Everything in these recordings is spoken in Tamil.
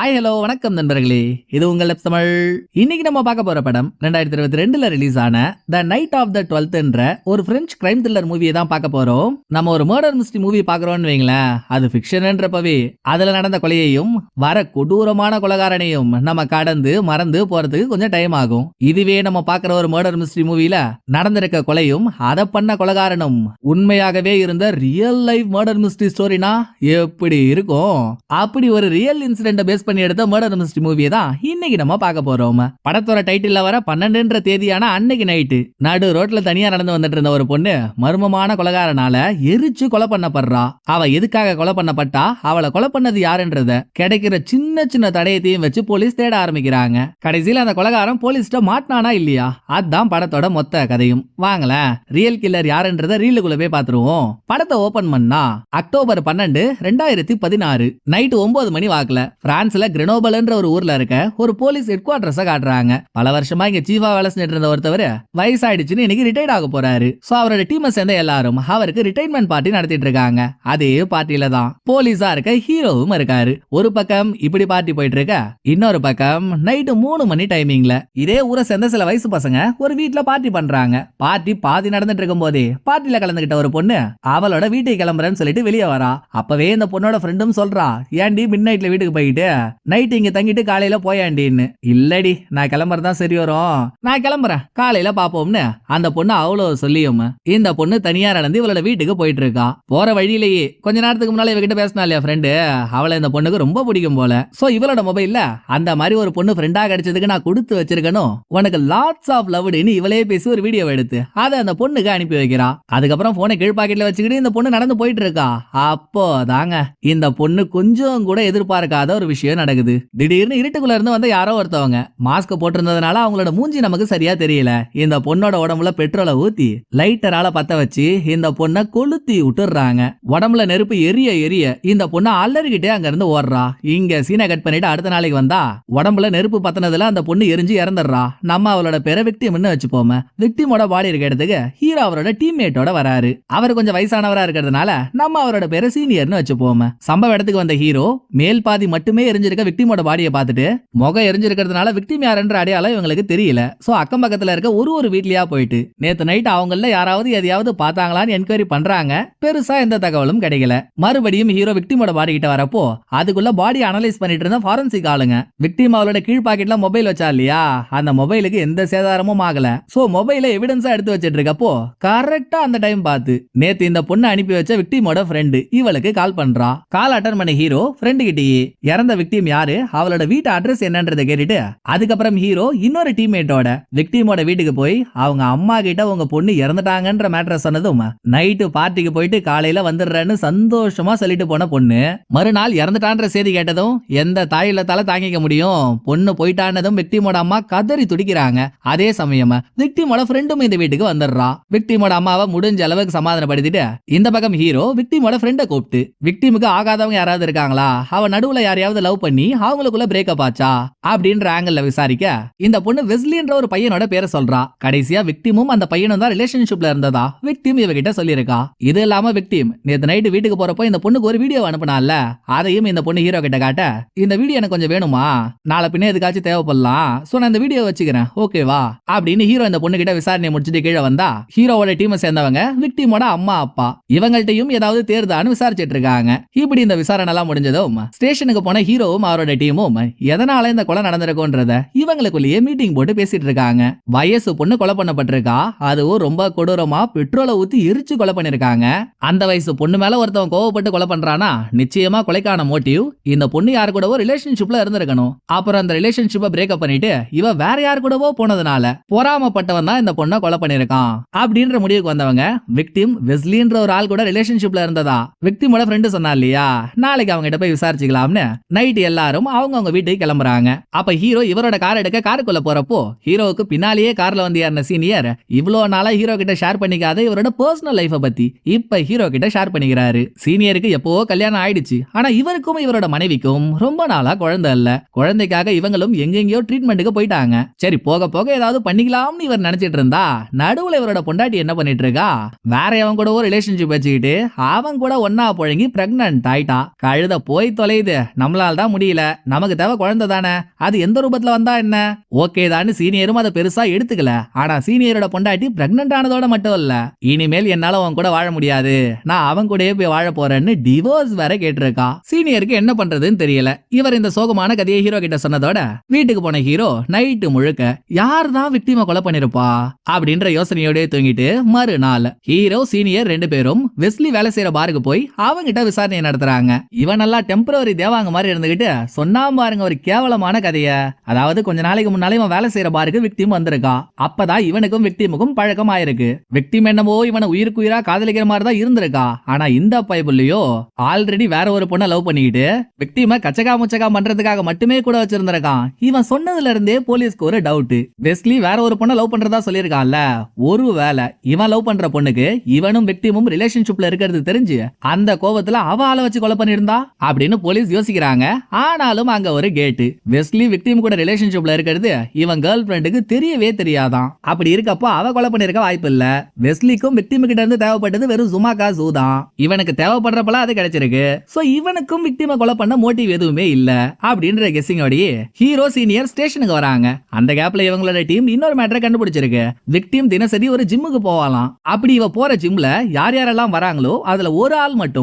ஹாய் ஹலோ வணக்கம் நண்பர்களே. இது உங்கள் தமிழ். இன்னைக்கு நம்ம பார்க்க போற படம் ரெண்டாயிரத்தி இருபத்தி ரெண்டுல ரிலீஸ் ஆன த நைட் ஆஃப் த டுவெல்த்ன்ற ஒரு பிரெஞ்சு கிரைம் த்ரில்லர் மூவியை தான் பார்க்க போறோம். நம்ம ஒரு மர்டர் மிஸ்ட்ரி மூவி பாக்குறோம்னு வைங்களேன். அது ஃபிக்ஷன்ன்றப்பவே அதுல நடந்த கொலையையும் வர கொடூரமான கொலகாரனையும் நம்ம கடந்து மறந்து போறதுக்கு கொஞ்சம் டைம் ஆகும். இதுவே நம்ம பார்க்குற ஒரு மர்டர் மிஸ்ட்ரி மூவில நடந்திருக்க கொலையும் அதை பண்ண கொலகாரனும் உண்மையாகவே இருந்த ரியல் லைஃப் மர்டர் மிஸ்ட்ரி ஸ்டோரினா எப்படி இருக்கும்? அப்படி ஒரு ரியல் இன்சிடென்ட் பேஸ் பண்ணி எடுத்த மர்டர் மிஸ்ட்ரி மூவியை தான் இன்னைக்கு நம்ம பார்க்க போறோம். படத்தோட டைட்டில் வர பன்னெண்டுன்ற தேதியான அன்னைக்கு நைட்டு நடு ரோட்ல தனியா நடந்து வந்துட்டு இருந்த ஒரு பொண்ணு மர்மமான கொலகாரனால எரிச்சு கொலை பண்ணப்படுறா. அவ எதுக்காக கொலை பண்ணப்பட்டா? அவளை கொலை பண்ணது யாருன்றத கிடைக்கிற சின்ன சின்ன தடயத்தையும் வச்சு போலீஸ் தேட ஆரம்பிக்கிறாங்க. கடைசியில் அந்த கொலகாரம் போலீஸ்ட மாட்டினானா இல்லையா? அதான் படத்தோட மொத்த கதையும். வாங்களேன் ரியல் கில்லர் யாருன்றத ரீலுக்குள்ள போய் பாத்துருவோம் படத்தை ஓபன் பண்ணா அக்டோபர் பன்னெண்டு ரெண்டாயிரத்தி பதினாறு நைட்டு ஒன்பது மணி வாக்குல. பிரான்ஸ்ல கிரெனோபல்ன்ற ஒரு ஊர்ல இருக்க ஒரு போலீஸ் ஹெட் குவார்டர்ஸ காட்டுறாங்க. பல வருஷமா இங்க சீஃபா வேலை செஞ்சுட்டு இருந்த ஒருத்தவர் வயசாயிடுச்சுன்னு இன்னைக்கு ரிட்டையர்ட் ஆக போறாரு. சோ அவரோட டீமை சேர்ந்த எல்லாரும் அவருக்கு ரிட்டைர்மெண்ட் பார்ட்டி நடத்திட்டு இருக்காங்க அதே பார்ட்டியில தான் போலீஸா இருக்க ஹீரோவும் இருக்காரு. ஒரு பக்கம் இப்படி பார்ட்டி போயிட்டு இருக்க இன்னொரு பக்கம் நைட்டு மூணு மணி டைமிங்ல இதே ஊரை சேர்ந்த சில வயசு பசங்க ஒரு வீட்டுல பார்ட்டி பண்றாங்க. பார்ட்டி பாதி நடந்துட்டு இருக்கும் போதே பார்ட்டில கலந்துகிட்ட ஒரு பொண்ணு அவளோட வீட்டுக்கு கிளம்புறேன்னு சொல்லிட்டு வெளியே வரா. அப்பவே இந்த பொண்ணோட ஃப்ரெண்டும் சொல்றா ஏன்டி மிட் நைட்ல வீட்டுக்கு போயிட்டு நைட் இங்க தங்கிட்டு காலையில போயாண்டின்னு. இல்லடி நான் கிளம்புறதான் சரி வரும். நான் கிளம்புறேன். காலையில பாப்போம்னு அந்த பொண்ணு அவ்வளவு சொல்லியும். இந்த பொண்ணு தனியா நடந்து இவளோட வீட்டுக்கு போயிட்டு இருக்கா போற வழியிலேயே கொஞ்ச நேரத்துக்கு முன்னால இவகிட்ட பேசினா இல்லையா ஃப்ரெண்டு அவளை இந்த பொண்ணுக்கு ரொம்ப பிடிக்கும் போல. சோ இவளோட மொபைல்ல அந்த மாதிரி ஒரு பொண்ணு ஃப்ரெண்டா கிடைச்சதுக்கு நான் கொடுத்து வச்சிருக்கணும். உனக்கு லாட்ஸ் ஆஃப் லவ்டுன்னு இவளே பேசி ஒரு வீடியோ எடுத்து அதை அந்த பொண்ணுக்கு அனுப்பி வைக்கிறா. அதுக்கப்புறம் போனை கீழ் பாக்கெட்ல வச்சுக்கிட்டு இந்த பொண்ணு நடந்து போயிட்டு இருக்கா அப்போ தாங்க இந்த பொண்ணு கொஞ்சம் கூட எதிர்பார்க்காத ஒரு விஷயம். நடக்குது. திடீர்னு இருட்டுக்குள்ள இருந்து வந்து யாரோ ஒருத்தவங்க. மாஸ்க் போட்டிருந்ததுனால அவங்களோட மூஞ்சி நமக்கு சரியா தெரியல. இந்த பொண்ணோட உடம்புல பெட்ரோலை ஊத்தி லைட்டரால பத்த வச்சு இந்த பொண்ணை கொளுத்தி விட்டுறாங்க உடம்புல நெருப்பு எரிய எரிய இந்த பொண்ணு அலறிக்கிட்டே அங்க இருந்து ஓடுறா. இங்க சீனை கட் பண்ணிட்டு அடுத்த நாளைக்கு வந்தா உடம்புல நெருப்பு பத்தினதுல அந்த பொண்ணு எரிஞ்சு இறந்துடுறா. நம்ம அவளோட பேரை விக்டிம்னு வச்சுப்போமே. விக்டிமோட பாடி இருக்க இடத்துக்கு ஹீரோ அவரோட டீம்மேட்டோட வராரு. அவர் கொஞ்சம் வயசானவரா இருக்கிறதுனால நம்ம அவரோட பேரை சீனியர்னு வச்சுப்போமே. சம்பவ இடத்துக்கு வந்த ஹீரோ மேல் பாதி மட்டுமே எரிஞ்சிருக்க விக்டிமோட பாடியை பார்த்துட்டு முகம் எரிஞ்சிருக்கிறதுனால விக்டிம் யாருன்ற அடையாளம் இவங்களுக்கு தெரியல. சோ அக்கம் பக்கத்துல இருக்க ஒரு ஒரு வீட்லயா போயிட்டு நேத்து நைட் அவங்கள யாராவது எதையாவது பார்த்தாங்களான்னு என்கொயரி பண்றாங்க. பெருசா எந்த தகவலும் கிடைக்கல. மறுபடியும் ஹீரோ விக்டிமோட பாடி கிட்ட வரப்போ அதுக்குள்ள பாடி அனலைஸ் பண்ணிட்டு இருந்த ஃபாரன்சிக் ஆளுங்க. விக்டிம் அவளோட கீழ் பாக்கெட்ல மொபைல் வச்சா இல்லையா? அந்த மொபைலுக்கு எந்த சேதாரமும் ஆகல. சோ மொபைல எவிடன்ஸா எடுத்து வச்சிட்டு இருக்கப்போ கரெக்டா அந்த டைம் பார்த்து நேத்து இந்த பொண்ணு அனுப்பி வச்ச விக்டிமோட ஃப்ரெண்டு இவளுக்கு கால் பண்றா. கால் அட்டன் பண்ண ஹீரோ ஃப்ரெண்டு கிட்டேயே இறந்த விக்டிம் யாரு? அவளோட வீட்டு அட்ரஸ் என்னன்றதை கேட்டுட்டு அதுக்கப்புறம் ஹீரோ இன்னொரு டீம்மேட்டோட விக்டிமோட வீட்டுக்கு போய் அவங்க அம்மா கிட்ட உங்க பொண்ணு இறந்துட்டாங்கன்ற மேட்டரை சொன்னதும் நைட்டு பார்ட்டிக்கு போயிட்டு காலையில வந்துடுறேன்னு சந்தோஷமா சொல்லிட்டு போன பொண்ணு மறுநாள் இறந்துட்டான்ற செய்தி கேட்டதும் எந்த தாயில்லத்தால தாங்கிக்க முடியும் பொண்ணு போயிட்டானதும் விக்டிமோட அம்மா கதறி துடிக்கிறாங்க. அதே சமயம் விக்டிமோட ஃப்ரெண்டும் இந்த வீட்டுக்கு வந்துடுறா. விக்டிமோட அம்மாவை முடிஞ்ச அளவுக்கு சமாதானப்படுத்திட்டு இந்த பக்கம் ஹீரோ விக்டிமோட ஃப்ரெண்டை கூப்பிட்டு விக்டிமுக்கு ஆகாதவங்க யாராவது இருக்காங்களா? அவ நடுவுல யாரையாவது லவ் பண்ணி அவங்களுக்குள்ள பிரேக்கப் ஆச்சா? அப்படின்ற ஆங்கிள் விசாரிக்க இந்த பொண்ணு வெஸ்லின்ற ஒரு பையனோட பேரை சொல்றா. கடைசியா விக்டிமும் அந்த பையனும் தான் ரிலேஷன்ஷிப்ல இருந்ததா? விக்டிம் இவகிட்ட சொல்லியிருக்கா. இது இல்லாம விக்டிம் நேத்து நைட்டு வீட்டுக்கு போறப்போ இந்த பொண்ணுக்கு ஒரு வீடியோ அனுப்பினால அதையும் இந்த பொண்ணு ஹீரோ கிட்ட காட்ட இந்த வீடியோ எனக்கு கொஞ்சம் வேணுமா? நாளை பின்ன எதுக்காச்சும் தேவைப்படலாம். சோ நான் இந்த வீடியோ வச்சுக்கிறேன். ஓகேவா அப்படின்னு ஹீரோ இந்த பொண்ணு கிட்ட விசாரணை முடிச்சுட்டு கீழே வந்தா ஹீரோவோட டீமை சேர்ந்தவங்க விக்டிமோட அம்மா அப்பா இவங்கள்ட்டையும் ஏதாவது தேர்தான்னு விசாரிச்சிட்டு இருக்காங்க. இப்படி இந்த விசாரணை எல்லாம் முடிஞ்சதும் ஸ்டேஷனுக்கு போன ஹீரோ ஹீரோவும் அவரோட டீமும் எதனால இந்த கொலை நடந்திருக்கும்ன்றத இவங்களுக்குள்ளேயே மீட்டிங் போட்டு பேசிட்டு இருக்காங்க வயசு பொண்ணு கொலை பண்ணப்பட்டிருக்கா? அதுவும் ரொம்ப கொடூரமா பெட்ரோலை ஊத்தி எரிச்சு கொலை பண்ணிருக்காங்க. அந்த வயசு பொண்ணு மேல ஒருத்தவன் கோவப்பட்டு கொலை பண்றானா? நிச்சயமா கொலைக்கான மோட்டிவ் இந்த பொண்ணு யாரு கூடவோ ரிலேஷன்ஷிப்ல இருந்திருக்கணும். அப்புறம் அந்த ரிலேஷன்ஷிப்பை பிரேக்கப் பண்ணிட்டு இவ வேற யார் கூடவோ போனதுனால பொறாமப்பட்டவன் தான் இந்த பொண்ணை கொலை பண்ணிருக்கான் அப்படின்ற முடிவுக்கு வந்தவங்க விக்டிம் வெஸ்லின்ற ஒரு ஆள் கூட ரிலேஷன்ஷிப்ல இருந்ததா? விக்டிமோட ஃப்ரெண்டு சொன்னா இல்லையா? நாளைக்கு அவங்க கிட்ட போய் விசாரிச்சுக்கலாம்னு நைட் எல்லாரும் அவங்க அவங்க வீட்டுக்கு கிளம்புறாங்க. அப்ப ஹீரோ இவரோட கார் எடுக்க காருக்குள்ள போறப்போ ஹீரோவுக்கு பின்னாலேயே கார்ல வந்து ஏறின சீனியர் இவ்வளோ நாளா ஹீரோ கிட்ட ஷேர் பண்ணிக்காத இவரோட பர்சனல் லைஃப பத்தி இப்ப ஹீரோ கிட்ட ஷேர் பண்ணிக்கிறாரு. சீனியருக்கு எப்பவோ கல்யாணம் ஆயிடுச்சு. ஆனா இவருக்கும் இவரோட மனைவிக்கும் ரொம்ப நாளா குழந்தை இல்ல. குழந்தைக்காக இவங்களும் எங்கெங்கயோ ட்ரீட்மெண்ட்டுக்கு போயிட்டாங்க. சரி போக போக ஏதாவது பண்ணிக்கலாம்னு இவர் நினைச்சிட்டு இருந்தா நடுவுல இவரோட பொண்டாட்டி என்ன பண்ணிட்டு இருக்கா? வேற அவன் கூட ஒரு ரிலேஷன்ஷிப் வச்சுக்கிட்டு அவன் கூட ஒன்னா புழங்கி பிரெக்னன்ட் ஆயிட்டா. கழுத போய் தொலையுது. நம்மளால தான் தான் முடியல. நமக்கு தேவை குழந்தை தானே. அது எந்த ரூபத்துல வந்தா என்ன? ஓகே தான் சீனியரும் அதை பெருசா எடுத்துக்கல. ஆனா சீனியரோட பொண்டாட்டி பிரெக்னன்ட் ஆனதோட மட்டும் இல்ல. இனிமேல் என்னால அவன் கூட வாழ முடியாது. நான் அவன் கூடயே போய் வாழ போறேன்னு டிவோர்ஸ் வேற கேட்டிருக்கா. சீனியருக்கு என்ன பண்றதுன்னு தெரியல. இவர் இந்த சோகமான கதையை ஹீரோ கிட்ட சொன்னதோட வீட்டுக்கு போன ஹீரோ நைட்டு முழுக்க யார் தான் விக்டிம கொலை பண்ணிருப்பா? அப்படின்ற யோசனையோடய தூங்கிட்டு மறுநாள் ஹீரோ சீனியர் ரெண்டு பேரும் வெஸ்லி வேலை செய்யற பாருக்கு போய் அவங்கிட்ட விசாரணை நடத்துறாங்க. இவன் நல்லா டெம்பரவரி தேவாங்க மாதிரி இருந்துகிட்டு சொன்னா பாருங்க ஒரு கேவலமான கதைய. அதாவது கொஞ்ச நாளைக்கு முன்னாலே இவன் வேலை செய்யற பாருக்கு விக்டிம் வந்திருக்கான் அப்பதான் இவனுக்கும் விக்டிமுக்கும் பழக்கம் ஆயிருக்கு. விக்டிம் என்னவோ இவனை உயிருக்கு உயிரா காதலிக்கிற மாதிரி தான் இருந்திருக்கா. ஆனா இந்த பைபிள்லயோ ஆல்ரெடி வேற ஒரு பொண்ணை லவ் பண்ணிக்கிட்டு விக்டிம கச்சகா முச்சகா பண்றதுக்காக மட்டுமே கூட வச்சிருந்திருக்கான். இவன் சொன்னதுல இருந்தே போலீஸ்க்கு ஒரு டவுட் வெஸ்லி வேற ஒரு பொண்ணை லவ் பண்றதா சொல்லியிருக்கான்ல. ஒருவேளை இவன் லவ் பண்ற பொண்ணுக்கு இவனும் விக்டிமும் ரிலேஷன்ஷிப்ல இருக்கிறது தெரிஞ்சு அந்த கோபத்துல அவ ஆளை வச்சு கொலை பண்ணிருந்தா அப்படின்னு போலீஸ் யோசிக்கிறாங்க. ஆனாலும் அங்க ஒரு கேட்டு வெஸ்லி விக்டிம் கூட ரிலேஷன்ஷிப்ல இருக்கிறது இவன் கேர்ள் ஃபிரெண்டுக்கு தெரியவே தெரியாதான். அப்படி இருக்கப்போ அவ கொலை பண்ணிருக்க வாய்ப்பு இல்ல. வெஸ்லிக்கும் விக்டிம் கிட்ட இருந்து தேவைப்பட்டது வெறும் சுமாக்கா சூதான் இவனுக்கு தேவைப்படுறப்பல அது கிடைச்சிருக்கு. சோ இவனுக்கும் விக்டிம கொலை பண்ண மோட்டிவ் எதுவுமே இல்ல. அப்படின்ற கெஸ்ஸிங்கோடயே ஹீரோ சீனியர் ஸ்டேஷனுக்கு வராங்க. அந்த கேப்ல இவங்களோட டீம் இன்னொரு மேட்டரை கண்டுபிடிச்சிருக்கு. விக்டிம் தினசரி ஒரு ஜிம்முக்கு போவாலாம் அப்படி இவ போற ஜிம்ல யார் யாரெல்லாம் வராங்களோ அதுல ஒரு ஆள் மட்டும்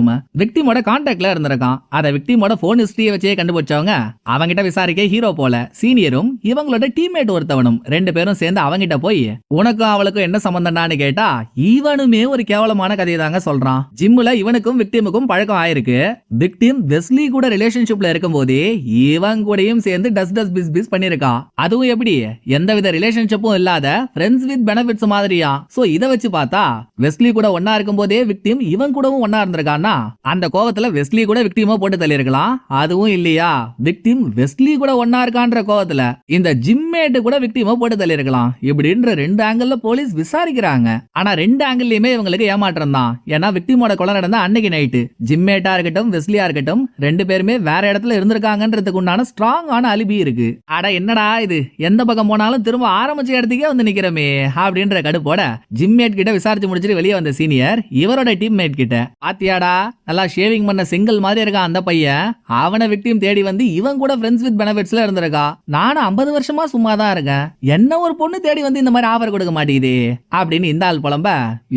விக்டிமோட கான்டாக்ட்ல இருந்திருக்கான். அத விக்டிமோட போன் ஹிஸ்டரியை வச்சே கண்டுபிடிச்சவங்க அவங்கிட்ட விசாரிக்க ஹீரோ போல சீனியரும் இவங்களோட டீம்மேட் ஒருத்தவனும் ரெண்டு பேரும் சேர்ந்து அவங்கிட்ட போய் உனக்கும் அவளுக்கும் என்ன சம்பந்தம்டான்னு கேட்டா இவனுமே ஒரு கேவலமான கதையை தாங்க சொல்றான். ஜிம்ல இவனுக்கும் விக்டிமுக்கும் பழக்கம் ஆயிருக்கு. விக்டிம் வெஸ்லி கூட ரிலேஷன்ஷிப்ல இருக்கும் போதே இவன் கூடயும் சேர்ந்து டஸ் டஸ் பிஸ் பிஸ் பண்ணிருக்கான் அதுவும் எப்படி? எந்தவித ரிலேஷன்ஷிப்பும் இல்லாத ஃப்ரெண்ட்ஸ் வித் பெனிஃபிட்ஸ் மாதிரியா? சோ இதை வச்சு பார்த்தா வெஸ்லி கூட ஒன்னா இருக்கும் போதே விக்டிம் இவன் கூடவும் ஒன்னா இருந்திருக்கான்னா அந்த கோவத்துல வெஸ்லி கூட விக்டிமா போட்டு தள்ளியிருக்கலாம். அதுவும் இல்லையா? விக்டிம் வெஸ்லி கூட ஒன்னா இருக்கான்ற கோவத்துல இந்த ஜிம்மேட்டு கூட விக்டிம போட்டு தள்ளியிருக்கலாம். இப்படின்ற ரெண்டு ஆங்கிள் போலீஸ் விசாரிக்கிறாங்க. ஆனா ரெண்டு ஆங்கிள்லயுமே இவங்களுக்கு ஏமாற்றம் தான். ஏன்னா விக்டிமோட கொலை நடந்த அன்னைக்கு நைட்டு ஜிம்மேட்டா இருக்கட்டும் வெஸ்லியா இருக்கட்டும் ரெண்டு பேருமே வேற இடத்துல இருந்திருக்காங்கன்றதுக்கு உண்டான ஸ்ட்ராங்கான அலிபி இருக்கு. அட என்னடா இது? எந்த பக்கம் போனாலும் திரும்ப ஆரம்பிச்ச இடத்துக்கே வந்து நிக்கிறோமே அப்படின்ற கடுப்போட ஜிம்மேட் கிட்ட விசாரிச்சு முடிச்சிட்டு வெளியே வந்த சீனியர் இவரோட டீம்மேட் கிட்ட பாத்தியாடா நல்லா ஷேவிங் பண்ண சிங்கிள் மாதிரி இருக்கான் அந்த பையன். அவனை விக்டிம் தேடி வந்து இவன் கூட ஃப்ரெண்ட்ஸ் வித் பெனிஃபிட்ஸ்ல இருந்திருக்கா? நானும் ஐம்பது வருஷமா சும்மா தான் இருக்கேன். என்ன ஒரு பொண்ணு தேடி வந்து இந்த மாதிரி ஆஃபர் கொடுக்க மாட்டேங்குது? அப்படின்னு இந்த ஆள் புலம்ப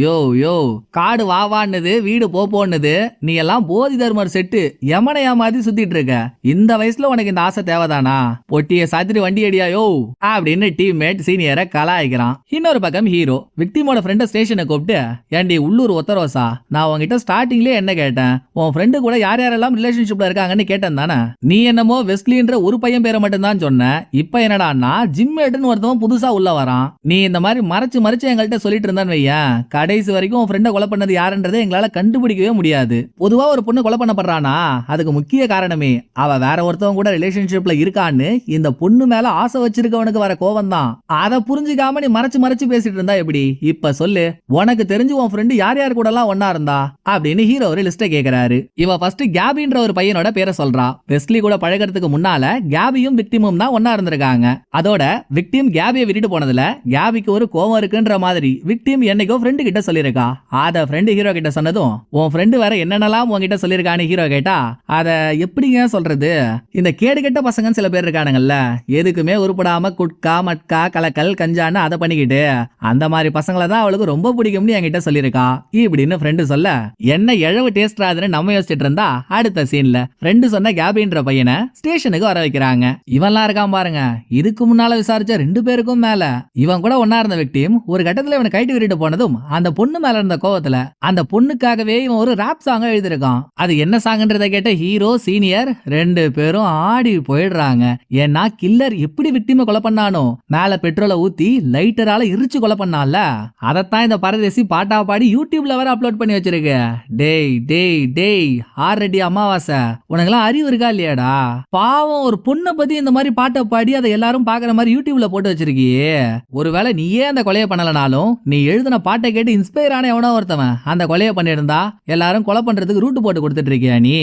யோ யோ காடு வாவான்னுது வீடு போப்போன்னுது நீ எல்லாம் போதி தர்மர் செட்டு எமனை மாதிரி சுத்திட்டு இருக்க. இந்த வயசுல உனக்கு இந்த ஆசை தேவைதானா? பொட்டிய சாத்திரி வண்டி அடியா யோ? அப்படின்னு டீம்மேட் சீனியரை கலாய்க்கிறான். இன்னொரு பக்கம் ஹீரோ விக்டிமோட ஃப்ரெண்டை ஸ்டேஷனை கூப்பிட்டு ஏண்டி உள்ளூர் ஒத்தரோசா? நான் உன்கிட்ட ஸ்டார்டிங்லயே என்ன கேட்டேன்? உன் ஃப்ரெண்டு கூட யார் யாரெல்லாம் ரிலேஷன்ஷிப்ல இருக்காங்கன்னு கேட்டேன் தானே? நீ என்னமோ வெஸ்லின்ற ஒரு பையன் பேரை மட்டும் தான் சொன்ன. இப்ப என்னடான்னா ஜிம்மேட்டுன்னு ஒருத்தவன் புதுசா உள்ள வரான். நீ இந்த மாதிரி மறைச்சு மறைச்சு எங்கள்கிட்ட சொல்லிட்டு இருந்தான்னு வையேன். கடைசி வரைக்கும் உன் ஃப்ரெண்டை கொலை பண்ணது யாருன்றதை எங்களால கண்டுபிடிக்கவே முடியாது. பொதுவா ஒரு பொண்ணு கொலை பண்ணப்படுறானா? அதுக்கு முக்கிய காரணமே அவ வேற ஒருத்தவங்க கூட ரிலேஷன்ஷிப்ல இருக்கான்னு இந்த பொண்ணு மேல ஆசை வச்சிருக்கவனுக்கு வர கோவம் தான் அதை புரிஞ்சுக்காம நீ மறைச்சு மறைச்சு பேசிட்டு இருந்தா எப்படி? இப்ப சொல்லு உனக்கு தெரிஞ்சு உன் ஃப்ரெண்டு யார் யார் கூட எல்லாம் ஒன்னா இருந்தா? அப்படின்னு ஹீரோ ஒரு லிஸ்ட கேக்குறாரு. இவ ஃபர்ஸ்ட் கேபின்ற ஒரு பையனோட பேரை சொல்றா. வெஸ்லி கூட பழகிறதுக்கு முன்னால கேபியும் விக்டிமும் தான் ஒன்னா இருந்திருக்காங்க. அதோட விக்டிம் கேபியை விட்டுட்டு போனதுல கேபிக்கு ஒரு கோவம் இருக்குன்ற மாதிரி விக்டிம் என்னைக்கோ ஃப்ரெண்டு கிட்ட சொல்லியிருக்கா. அத ஃப்ரெண்டு ஹீரோ கிட்ட சொன்னதும் உன் ஃப்ரெண்டு வேற என்னென்னலாம் உன்கிட்ட சொல்லியிருக்கான்னு ஹீரோ கேட்டா அத எப்படிங்க சொல்றது? இந்த கேடு கெட்ட பசங்கன்னு சில பேர் இருக்கானுங்கல்ல எதுக்குமே உருப்படாம குட்கா மட்கா கலக்கல் கஞ்சான்னு அதை பண்ணிக்கிட்டு அந்த மாதிரி பசங்களை தான் அவளுக்கு ரொம்ப பிடிக்கும்னு என்கிட்ட சொல்லியிருக்கா. இப்படின்னு ஃப்ரெண்டு சொல்ல என்ன எழவு டேஸ்ட் ஆகுதுன்னு நம்ம யோசிச்சுட்டு இருந்தா அடுத்த சீன்ல ஃப்ரெண்டு சொன்ன அப்படின்ற பையனை ஸ்டேஷனுக்கு வர வைக்கிறாங்க. இவன்லாம் இருக்கான் பாருங்க. இதுக்கு முன்னால விசாரிச்ச ரெண்டு பேருக்கும் மேல. இவன் கூட ஒன்னா இருந்த விக்டிம் ஒரு கட்டத்துல இவனை கைட்டு விட்டுட்டு போனதும் அந்த பொண்ணு மேல இருந்த கோவத்துல அந்த பொண்ணுக்காகவே இவன் ஒரு ராப் சாங்க எழுதியிருக்கான். அது என்ன சாங்கன்றதை கேட்ட ஹீரோ சீனியர் ரெண்டு பேரும் ஆடி போயிடுறாங்க. ஏன்னா கில்லர் எப்படி விக்டிம கொலை பண்ணானோ? மேல பெட்ரோலை ஊத்தி லைட்டரால எரிச்சு கொலை பண்ணான்ல. அதத்தான் இந்த பரதேசி பாட்டா பாடி யூடியூப்ல வர அப்லோட் பண்ணி வச்சிருக்கு. டேய் டேய் டேய் ஆறடி அமாவாசை. உனக்கெல்லாம் அறிவு இருக்கா? இல்லையாடா பாவம் ஒரு பொண்ணை பத்தி இந்த மாதிரி பாட்டை பாடி அதை எல்லாரும் பாக்குற மாதிரி யூடியூப்ல போட்டு வச்சிருக்கியே. ஒருவேளை நீயே அந்த கொலையை பண்ணலனாலும் நீ எழுதின பாட்டை கேட்டு இன்ஸ்பயர் ஆன எவனோ ஒருத்தவன் அந்த கொலையை பண்ணியிருந்தா எல்லாரும் கொலை பண்றதுக்கு ரூட்டு போட்டு கொடுத்துட்டு இருக்கியா நீ?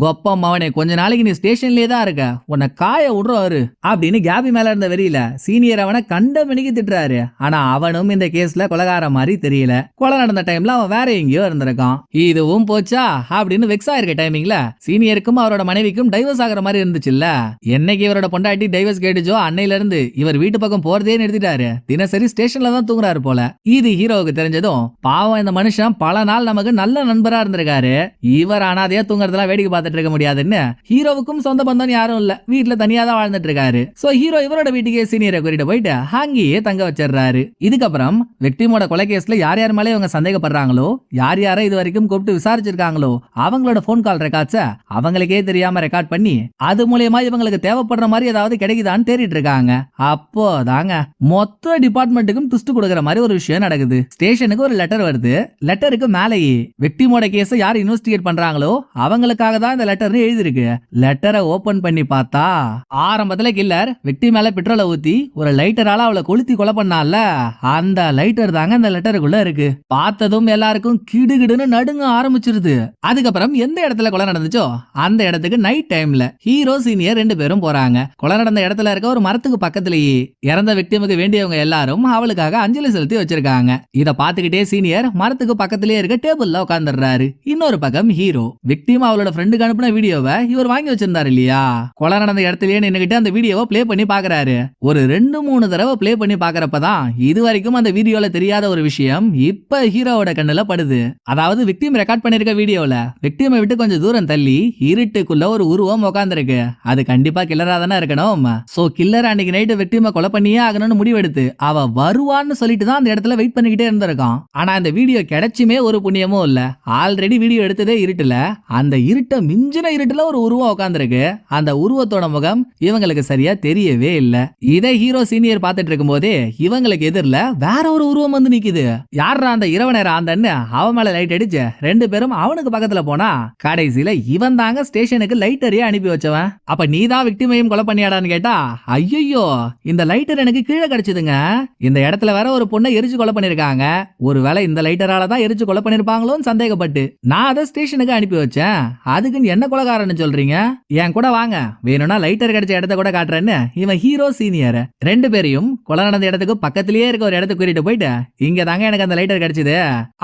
கொப்பம் அவனே கொஞ்ச நாளைக்கு நீ ஸ்டேஷன்லயே தான் இருக்க. உன்னை காய விடுறாரு அப்படின்னு கேபி மேல இருந்த வெறியில சீனியர் அவனை கண்ட மணிக்கு திட்டுறாரு. ஆனா அவனும் இந்த கேஸ்ல கொலகார மாதிரி தெரியல. கொலை நடந்த டைம்ல அவன் வேற எங்கேயோ இருந்திருக்கான். இதுவும் போச்சா? அப்படின்னு வெக்ஸா ஆயிருக்க டைமிங்ல சீனியருக்கும் அவரோட மனைவிக்கும் பக்கம் டைவர்ஸ் ஆகுற மாதிரி இருந்துச்சுல்ல? என்னைக்கு இவரோட பொண்டாட்டி டைவர்ஸ் கேட்டுச்சோ அன்னையில இருந்து இவர் வீட்டு பக்கம் போறதே நிறுத்திட்டாரு. தினசரி ஸ்டேஷன்ல தான் தூங்குறாரு போல. இது ஹீரோவுக்கு தெரிஞ்சதும் பாவம் இந்த மனுஷன் பல நாள் நமக்கு நல்ல நண்பரா இருந்திருக்காரு. இவர் அனாதையா தூங்குறதெல்லாம் வேடிக்கை பார்த்துட்டு இருக்க முடியாதுன்னு ஹீரோவுக்கும் சொந்த பந்தம் யாரும் இல்ல. வீட்டுல தனியா தான் வாழ்ந்துட்டு இருக்காரு. சோ ஹீரோ இவரோட வீட்டுக்கே சீனியரை கூட்டிட்டு போயிட்டு ஹாங்கியே தங்க வச்சிடுறாரு. இதுக்கப்புறம் விக்டிமோட கொலை கேஸ்ல யார் யார் மேலே இவங்க சந்தேகப்படுறாங்களோ யார் யாரை இது வரைக்கும் கூப்பிட்டு விசாரிச்சிருக்காங்களோ அவங்களோட ஃபோன் கால் ரெக்கார்ட்ஸ அவங்களுக்கே தெரியாம ரெக்கார்ட் பண்ணி அது மூலியமா இவங்களுக்கு தேவைப்படுற மாதிரி ஏதாவது கிடைக்குதான்னு தேடிட்டு இருக்காங்க. அப்போ தாங்க மொத்த டிபார்ட்மெண்ட்டுக்கும் ட்விஸ்ட் கொடுக்குற மாதிரி ஒரு விஷயம் நடக்குது. ஸ்டேஷனுக்கு ஒரு லெட்டர் வருது. லெட்டருக்கு மேலேயே விக்டிமோட கேஸை யார் இன்வெஸ்டிகேட் பண்றாங்களோ அவங்களுக்காக தான் இந்த லெட்டர்னு எழுதிருக்கு லெட்டரை ஓபன் பண்ணி பார்த்தா ஆரம்பத்துல கில்லர் விக்டி மேல பெட்ரோலை ஊத்தி ஒரு லைட்டரால அவளை கொளுத்தி கொலை பண்ணால அந்த லைட்டர் தாங்க அந்த லெட்டருக்குள்ள இருக்கு. பார்த்ததும் எல்லாருக்கும் கிடுகிடுன்னு நடுங்க ஆரம்பிச்சிருது. அதுக்கப்புறம் எந்த இடத்துல கொலை நடந்துச்சோ அந்த இடத்துக்கு நைட் டைம்ல ஹீரோ சீனியர் ரெண்டு பேரும் போறாங்க. கொலை நடந்த இடத்துல இருக்க ஒரு மரத்துக்கு பக்கத்திலேயே இறந்த விக்டிமுக்கு வேண்டியவங்க எல்லாரும் அவளுக்காக அஞ்சலி செலுத்தி வச்சிருக்காங்க. இத பாத்துக்கிட்டே சீனியர் மரத்துக்கு பக்கத்திலேயே இருக்க டேபிள்ல உட்காந்துடுறாரு இன்னொரு பக்கம் ஹீரோ விக்டிம் அவளோட ஃப்ரெண்டுக்கு அனுப்பின வீடியோவை இவர் வாங்கி வச்சிருந்தாரு இல்லையா? கொலை நடந்த இடத்துலயே நின்னுகிட்டு அந்த வீடியோவை ப்ளே பண்ணி பாக்குறாரு ஒரு ரெண்டு மூணு தடவை ப்ளே பண்ணி பாக்குறப்பதான் இது வரைக்கும் அந்த வீடியோல தெரியாத ஒரு விஷயம் இப்ப ஹீரோவோட கண்ணுல படுது. அதாவது விக்டிம் ரெக்கார்ட் பண்ணிருக்க வீடியோல விக்டிமை விட்டு கொஞ்சம் தூரம் தள்ளி இருட்டுக்குள்ள ஒரு உருவம் உட்காந்துருக்கு அது கண்டிப்பா கில்லரா தானே இருக்கணும். சோ கில்லர் அன்னைக்கு நைட்டு விக்டிமை கொலை பண்ணியே ஆகணும்னு முடிவெடுத்து அவ வருவான்னு சொல்லிட்டு தான் அந்த இடத்துல வெயிட் பண்ணிக்கிட்டே இருந்திருக்கான். ஆனா அந்த வீடியோ கிடைச்சுமே ஒரு புண்ணியமும் இல்ல. ஆல்ரெடி வீடியோ எடுத்ததே இருட்டுல. அந்த இருட்ட மிஞ்சின இருட்டுல ஒரு உருவம் உட்காந்துருக்கு அந்த உருவத்தோட முகம் இவங்களுக்கு சரியா தெரியவே இல்ல. இதை ஹீரோ சீனியர் பார்த்துட்டு இருக்கும்போதே இவங்களுக்கு எதிரில் வேற ஒரு உருவம் வந்து நிக்குது. யாரா அந்த இரவு நேரம் ஆந்தன்னு அவன் மேல லைட் அடிச்சு ரெண்டு பேரும் அவனுக்கு பக்கத்துல போனா கடைசியில இவன் தாங்க ஸ்டேஷனுக்கு லைட் லைட்டரையே அனுப்பி வச்சவன். அப்ப நீ தான் விக்டிமையும் கொலை பண்ணியாடான்னு கேட்டா ஐயோ இந்த லைட்டர் எனக்கு கீழே கிடைச்சதுங்க. இந்த இடத்துல வேற ஒரு பொண்ணை எரிச்சு கொலை பண்ணிருக்காங்க. ஒருவேளை இந்த லைட்டரால தான் எரிச்சு கொலை பண்ணிருப்பாங்களோன்னு சந்தேகப்பட்டு. நான் அதை ஸ்டேஷனுக்கு அனுப்பி வச்சேன். அதுக்குன்னு என்ன கொலகாரன்னு சொல்றீங்க? என் கூட வாங்க. வேணும்னா லைட்டர் கிடைச்ச இடத்த கூட காட்டுறேன்னு. இவன் ஹீரோ சீனியர் ரெண்டு பேரையும் கொலை நடந்த இடத்துக்கு பக்கத்திலேயே இருக்க ஒரு இடத்துக்கு கூட்டிட்டு போயிட்டு இங்க தாங்க எனக்கு அந்த லைட்டர் கிடைச்சது.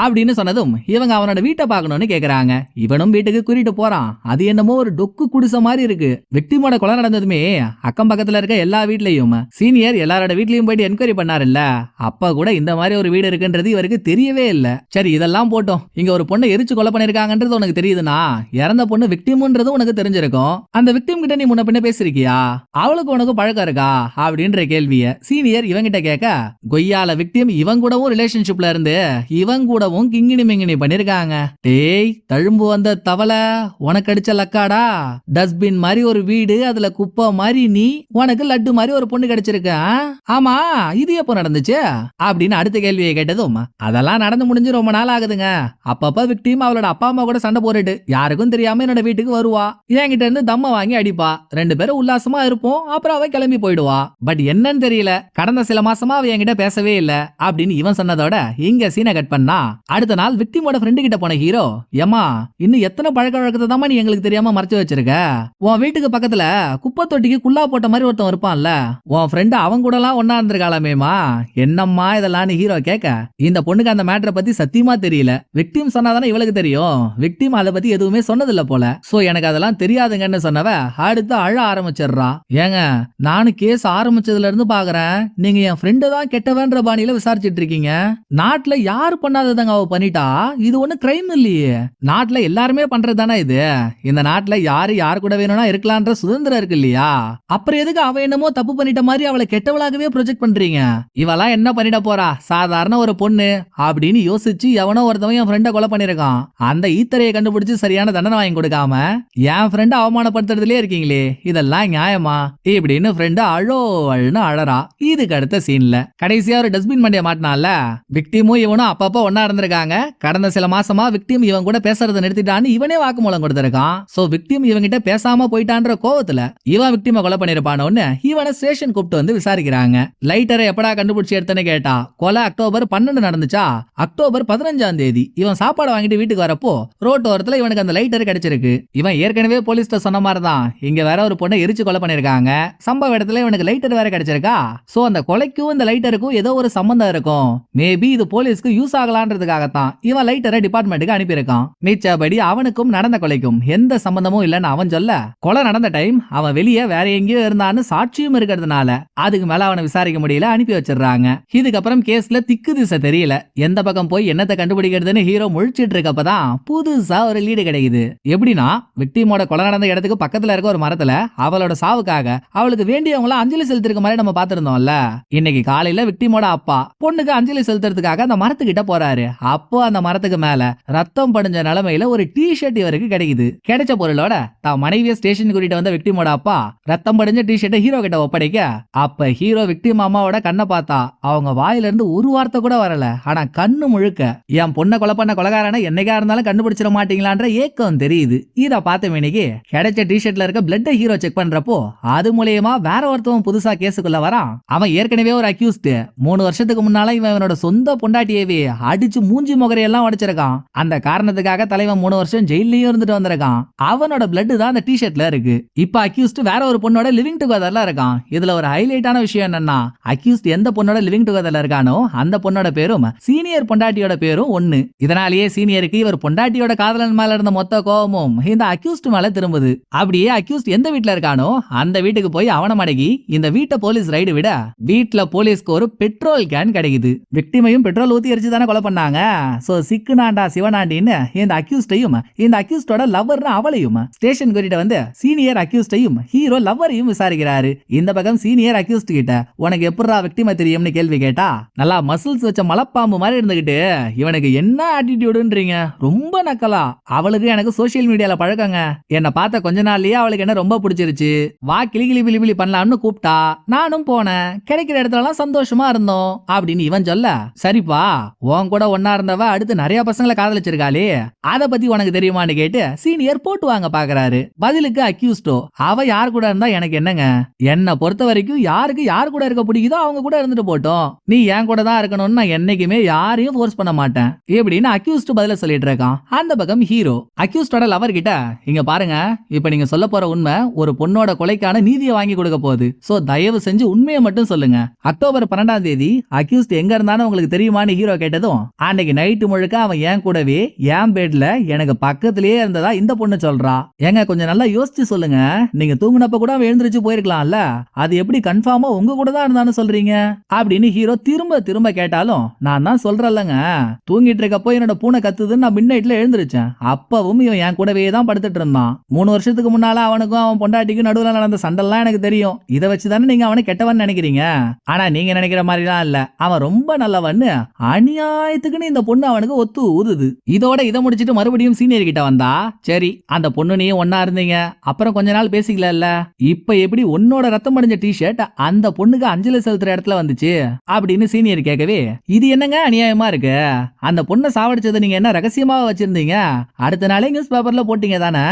அப்படின்னு சொன்னதும் இவங்க அவனோட வீட்டை பார்க்கணும்னு கேக்குறாங்க. இவனும் வீட்டுக்கு கூட்டிட்டு போறான். அது என்னமோ ஒரு டொக்கு குடிசை மாதிரி இருக்கு. விக்டிமோட கொலை நடந்ததுமே அக்கம் பக்கத்துல இருக்க எல்லா வீட்லயும். சீனியர் எல்லாரோட வீட்லயும் போயிட்டு என்கொயரி பண்ணாருல்ல. அப்ப கூட இந்த மாதிரி ஒரு வீடு இருக்குன்றது இவருக்கு தெரியவே இல்ல. சரி இதெல்லாம் போட்டோம். இங்க ஒரு பொண்ணை எரிச்சு கொலை பண்ணிருக்காங்கன்றது உனக்கு தெரியுதுன்னா இறந்த பொண்ணு விக்டிம்ன்றது உனக்கு தெரிஞ்சிருக்கும். அந்த விக்டிம் கிட்ட நீ முன்ன பின்ன பேசிருக்கியா? அவளுக்கு உனக்கு பழக்கம் இருக்கா? அப்படின்ற கேள்விய சீனியர் இவங்கிட்ட கேட்க கொய்யால விக்டிம் இவன் கூடவும் ரிலேஷன்ஷிப்ல இருந்து இவன் கூடவும் கிங்கினி மிங்கினி பண்ணிருக்காங்க. டேய் தழும்பு வந்த தவளை உனக்கு அடிச்ச லக்காடா? டஸ்ட்பின் மாதிரி ஒரு வீடு அதுல குப்பை மாதிரி நீ உனக்கு லட்டு மாதிரி ஒரு பொண்ணு கிடைச்சிருக்க ஆமா இது எப்போ நடந்துச்சு? அப்படின்னு அடுத்த கேள்வியை கேட்டதும் அதெல்லாம் நடந்து முடிஞ்சு ரொம்ப நாள் ஆகுதுங்க. அப்பப்ப விக்டீம் அவளோட அப்பா அம்மா கூட சண்டை போட்டுட்டு யாருக்கும் தெரியாம என்னோட வீட்டுக்கு வருவா. என்கிட்ட இருந்து தம்ம வாங்கி அடிப்பா. ரெண்டு பேரும் உல்லாசமா இருப்போம் அப்புறம் அவ கிளம்பி போயிடுவா. பட் என்னன்னு தெரியல கடந்த சில மாசமா அவ என்கிட்ட பேசவே இல்ல அப்படின்னு இவன் சொன்னதோட இங்க சீனை கட் பண்ணா அடுத்த நாள் விக்டிமோட ஃப்ரெண்டு கிட்ட போன ஹீரோ ஏமா இன்னும் எத்தனை பழக்க வழக்கத்தை தான் நீ எங்களுக்கு தெரியாம மறைச்சு வச்சிருக்க? உன் வீட்டுக்கு பக்கத்துல குப்பை தொட்டிக்கு குல்லா போட்ட மாதிரி ஒருத்தன் இருப்பான்ல. உன் ஃப்ரெண்டு அவன் கூட எல்லாம் ஒன்னா இருந்திருக்காளாமேமா என்னம்மா இதெல்லாம் ஹீரோ கேட்க? இந்த பொண்ணுக்கு அந்த மேட்டரை பத்தி சத்தியமா தெரியல. விக்டிம் சொன்னாதானே இவளுக்கு தெரியும்? விக்டிம் அதை பத்தி எதுவுமே சொன்னதில்ல போல. சோ எனக்கு அதெல்லாம் தெரியாதுங்கன்னு சொன்னவ அடுத்து அழ ஆரம்பிச்சிடுறா. ஏங்க நானும் கேஸ் ஆரம்பிச்சதுல இருந்து பாக்குறேன். நீங்க என் ஃப்ரெண்டு தான் கெட்டவன்ற பாணியில விசாரிச்சிட்டு இருக்கீங்க. நாட்டுல யாரு பண்ணாததாங்க அவ பண்ணிட்டா? இது ஒண்ணு கிரைம் இல்லையே. நாட்டுல எல்லாருமே பண்றது தானே இது? இந்த நாட்டுல யாரு யார் கூட வேணும்னா இருக்கலான்ற சுதந்திரம் இருக்கு இல்லையா? அப்புறம் எதுக்கு அவ என்னமோ தப்பு பண்ணிட்ட மாதிரி அவளை கெட்டவளாகவே ப்ரொஜெக்ட் பண்றீங்க? இவெல்லாம் என்ன பண்ணிட போறா? சாதாரண ஒரு பொண்ணு அப்படின்னு யோசிச்சு எவனோ ஒருத்தவன் என் ஃப்ரெண்டை கொலை பண்ணிருக்கான் அந்த ஈத்தரையை கண்டுபிடிச்சு சரியான தண்டனை வாங்கி கொடுக்காம என் ஃப்ரெண்ட அவமானப்படுத்துறதுலயே இருக்கீங்களே? இதெல்லாம் நியாயமா? இப்படின்னு ஃப்ரெண்டு அழோ அழுன்னு அழறா. இதுக்கு அடுத்த சீன்ல கடைசியா ஒரு டஸ்ட்பின் மண்டிய மாட்டினால விக்டிமும் இவனும் அப்பப்போ ஒன்னா இருந்திருக்காங்க. கடந்த சில மாசமா விக்டிம் இவன் கூட பேசுறதை நிறுத்திட்டான்னு இவனே வாக்குமூலம் கொடுத்திருக்கான். சோ விக்டிம் இவங்க கிட்ட பேசாம போயிட்டான்ற கோவத்துல இவன் விக்டிமா கொலை பண்ணிருப்பானோன்னு இவனை ஸ்டேஷன் கூப்பிட்டு வந்து விசாரிக்கிறாங்க. லைட்டரை எப்படா கண்டுபிடிச்சு எடுத்தேன்னு கேட்டா கொலை அக்டோபர் பன்னெண்டு நடந்துச்சா? அக்டோபர் பதினஞ்சாம் தேதி. இவன் சாப்பாடு வாங்கிட்டு வீட்டுக்கு வரப்போ ரோட்டோரத்துல இவனுக்கு அந்த லைட்டர் கிடைச்சிருக்கு. இவன் ஏற்கனவே போலீஸ்ல சொன்ன மாதிரி தான் இங்க வேற ஒரு பொண்ணை எரிச்சு கொலை பண்ணிருக்காங்க. சம்பவ இடத்துல இவனுக்கு லைட்டர் வேற கிடைச்சிருக்கா? சோ அந்த கொலைக்கும் இந்த லைட்டருக்கும் ஏதோ ஒரு சம்பந்தம் இருக்கும். மேபி இது போலீஸ்க்கு யூஸ் ஆகலான்றதுக்காகத்தான் இவன் லைட்டரை டிபார்ட்மெண்ட்டுக்கு அனுப்பியிருக்கான். நீச்சபடி அவனுக்கும் நடந்த கொலைக்கும் எந்த சம்பந்தமும் இல்லைன்னு பண்ணான்னு அவன் சொல்ல கொலை நடந்த டைம் அவன் வெளியே வேற எங்கேயோ இருந்தான்னு சாட்சியும் இருக்கிறதுனால அதுக்கு மேல அவனை விசாரிக்க முடியல அனுப்பி வச்சிடுறாங்க. இதுக்கப்புறம் கேஸ்ல திக்கு திசை தெரியல. எந்த பக்கம் போய் என்னத்தை கண்டுபிடிக்கிறதுன்னு ஹீரோ முழிச்சிட்டு இருக்கப்பதான் புதுசா ஒரு லீடு கிடைக்குது. எப்படின்னா விக்டிமோட கொலை நடந்த இடத்துக்கு பக்கத்துல இருக்க ஒரு மரத்துல அவளோட சாவுக்காக அவளுக்கு வேண்டியவங்களாம் அஞ்சலி செலுத்திருக்க மாதிரி நம்ம பார்த்திருந்தோம்ல. இன்னைக்கு காலையில விக்டிமோட அப்பா பொண்ணுக்கு அஞ்சலி செலுத்துறதுக்காக அந்த மரத்துக்கிட்ட போறாரு. அப்போ அந்த மரத்துக்கு மேல ரத்தம் படிஞ்ச நிலைமையில ஒரு டி ஷர்ட் இவருக்கு கிடைக்குது. கிடைச்ச பொருளோட தான் மனைவிய ஸ்டேஷன் கூட்டிட்டு வந்த விக்டிமோட அப்பா ரத்தம் படைஞ்ச டிஷர்ட்டை ஹீரோ கிட்ட ஒப்படைக்க அப்ப ஹீரோ விக்டிம் அம்மாவோட கண்ணை பார்த்தா அவங்க வாயில இருந்து ஒரு வார்த்தை கூட வரல ஆனா கண்ணு முழுக்க என் பொண்ணை கொலை பண்ண கொலகாரனை என்னைக்கா இருந்தாலும் கண்டுபிடிச்சிட மாட்டீங்களான்ற ஏக்கம் தெரியுது இதை பார்த்த மேனிக்கு கிடைச்ச டிஷர்ட்ல இருக்க பிளட்டை ஹீரோ செக் பண்றப்போ அது மூலியமா வேற ஒருத்தவன் புதுசா கேஸுக்குள்ள வரான் அவன் ஏற்கனவே ஒரு அக்யூஸ்ட் மூணு வருஷத்துக்கு முன்னால இவன் இவனோட சொந்த பொண்டாட்டியவே அடிச்சு மூஞ்சி முகரையெல்லாம் உடைச்சிருக்கான் அந்த காரணத்துக்காக தலைவன் மூணு வருஷம் ஜெயிலையும் இருந்துட்டு வந்திருக்கான் அவனோட பிளட் தான் அந்த டிஷர்ட்ல இருக்கு. இப்ப அக்யூஸ்ட் வேற ஒரு பொண்ணோட லிவிங் டுகெதர்ல இருக்கான். இதுல ஒரு ஹைலைட்டான விஷயம் என்னன்னா அக்யூஸ்ட் எந்த பொண்ணோட லிவிங் டுகெதர்ல இருக்கானோ அந்த பொண்ணோட பேரும் சீனியர் பொண்டாட்டியோட பேரும் ஒண்ணு. இதனாலேயே சீனியருக்கு இவர் பொண்டாட்டியோட காதலன் மேல இருந்த மொத்த கோபமும் இந்த அக்யூஸ்ட் மேல திரும்புது. அப்படியே அக்யூஸ்ட் எந்த வீட்ல இருக்கானோ அந்த வீட்டுக்கு போய் அவனை மடகி இந்த வீட்டை போலீஸ் ரைடு விட வீட்ல போலீஸ்க்கு ஒரு பெட்ரோல் கேன் கிடைக்குது. விக்டிமையும் பெட்ரோல் ஊத்தி எரிச்சு தானே கொலை பண்ணாங்க. சோ சிக்குனாண்டா சிவனாண்டின்னு இந்த அக்யூஸ்டையும் இந்த அக்யூஸ்டோட லவ்வர்னு அவளையும் ஸ்டேஷன் கூட்டிட்டு வந்து சீனியர் அக்யூஸ்டையும் ஹீரோ லவ்வரையும் விசாரிக்கிறாரு. இந்த பக்கம் சீனியர் அக்யூஸ்ட் கிட்ட உனக்கு எப்படா விக்டிமை தெரியும்னு கேள்வி கேட்டா நல்லா மசில்ஸ் வச்ச மலைப்பாம்பு மாதிரி இருந்துகிட்டு இவனுக்கு என்ன ஆட்டிடியூடுன்றீங்க ரொம்ப நக்கலா. அவளுக்கு எனக்கு சோசியல் மீடியால பழக்கங்க. என்ன பார்த்த கொஞ்ச நாள்லயே அவளுக்கு என்ன ரொம்ப பிடிச்சிருச்சு. வா கிளி கிளி பிளி பிளி பண்ணலாம்னு கூப்பிட்டா நானும் போனேன். கிடைக்கிற இடத்துலலாம் சந்தோஷமா இருந்தோம் அப்படின்னு இவன் சொல்ல சரிப்பா உன் கூட ஒன்னா இருந்தவ அடுத்து நிறைய பசங்களை காதலிச்சிருக்காளே. அத பத்தி உனக்கு தெரியுமான்னு கேட்டு சீனியர் போட்டு வாங்க பாக்குறாரு. பதிலுக்கு அக்யூஸ்டோ அவ யார் கூட இருந்தா எனக்கு என்னங்க? என்ன பொறுத்த வரைக்கும் யாருக்கு யார் கூட இருக்க பிடிக்குதோ அவங்க கூட இருந்துட்டு போட்டோம். நீ என் கூட தான் இருக்கணும்னு நான் என்னைக்குமே யாரையும் ஃபோர்ஸ் பண்ண மாட்டேன். எப்படின்னு அக்யூஸ்ட் பதில சொல்லிட்டு இருக்கான். அந்த பக்கம் ஹீரோ அக்யூஸ்டோட லவர் கிட்ட இங்க பாருங்க இப்ப நீங்க சொல்ல போற உண்மை ஒரு பொண்ணோட கொலைக்கான நீதியை வாங்கி கொடுக்க போகுது. சோ தயவு செஞ்சு உண்மையை மட்டும் சொல்லுங்க. அக்டோபர் பன்னெண்டாம் தேதி அக்யூஸ்ட் எங்க இருந்தாலும் உங்களுக்கு தெரியுமான்னு ஹீரோ கேட்டதும் அன்னைக்கு நைட்டு முழுக்க அவன் என் கூடவே என் பெட்ல எனக்கு பக்கத்திலேயே இருந்ததா இந்த பொண்ணு சொல்றா. ஏங்க கொஞ்சம் நல்லா யோசிச்சு சொல்லுங்க. நீங்க தூங்குனப்ப கூட அவன் எழுந்திருச்சு போயிருக்கலாம்ல. அது எப்படி கன்ஃபார்மா உங்க கூட தான் இருந்தான்னு சொல்றீங்க? அப்படின்னு ஹீரோ திரும்ப திரும்ப கேட்டாலும் நான் தான் சொல்றேன்லங்க தூங்கிட்டு இருக்கப்போ என்னோட பூனை கத்துதுன்னு நான் மின் நைட்ல எழுந்திருச்சேன். அப்பவும் இவன் என் கூடவே தான் படுத்துட்டு இருந்தான். மூணு வருஷத்துக்கு முன்னால அவனுக்கும் அவன் பொண்டாட்டிக்கும் நடுவுல நடந்த சண்டெல்லாம் எனக்கு தெரியும். இதை வச்சு தானே நீங்க அவனை கெட்டவன் நினைக்கிறீங்க? ஆனா நீங்க நினைக்கிற மாதிரிலாம் இல்ல. அவன் ரொம்ப நல்லவன்னு அநியாயத்துக்குன்னு இந்த பொண்ணு அவனுக்கு ஒத்து ஊதுது. இதோட இதை முடிச்சிட்டு மறுபடியும் சீனியர் கிட்ட வந்தா சரி அந்த பொண்ணு நீ ஒன்னா இருந்தீங்க? அப்புறம் கொஞ்ச நாள் பேசிக்கல இப்ப எப்படி உன்னோட ரத்தம் படிஞ்ச டிஷர்ட் அந்த பொண்ணுக்கு அஞ்சலி செலுத்துற இடத்துல வந்துச்சு? அப்படின்னு சீனியர் கேட்கவே இது என்னங்க அநியாயமா இருக்கு? அந்த பொண்ணை சாவடிச்சதை நீங்க என்ன ரகசியமா வச்சிருந்தீங்க? அடுத்த நாளே நியூஸ் பேப்பர்ல போட்டீங்க தானே?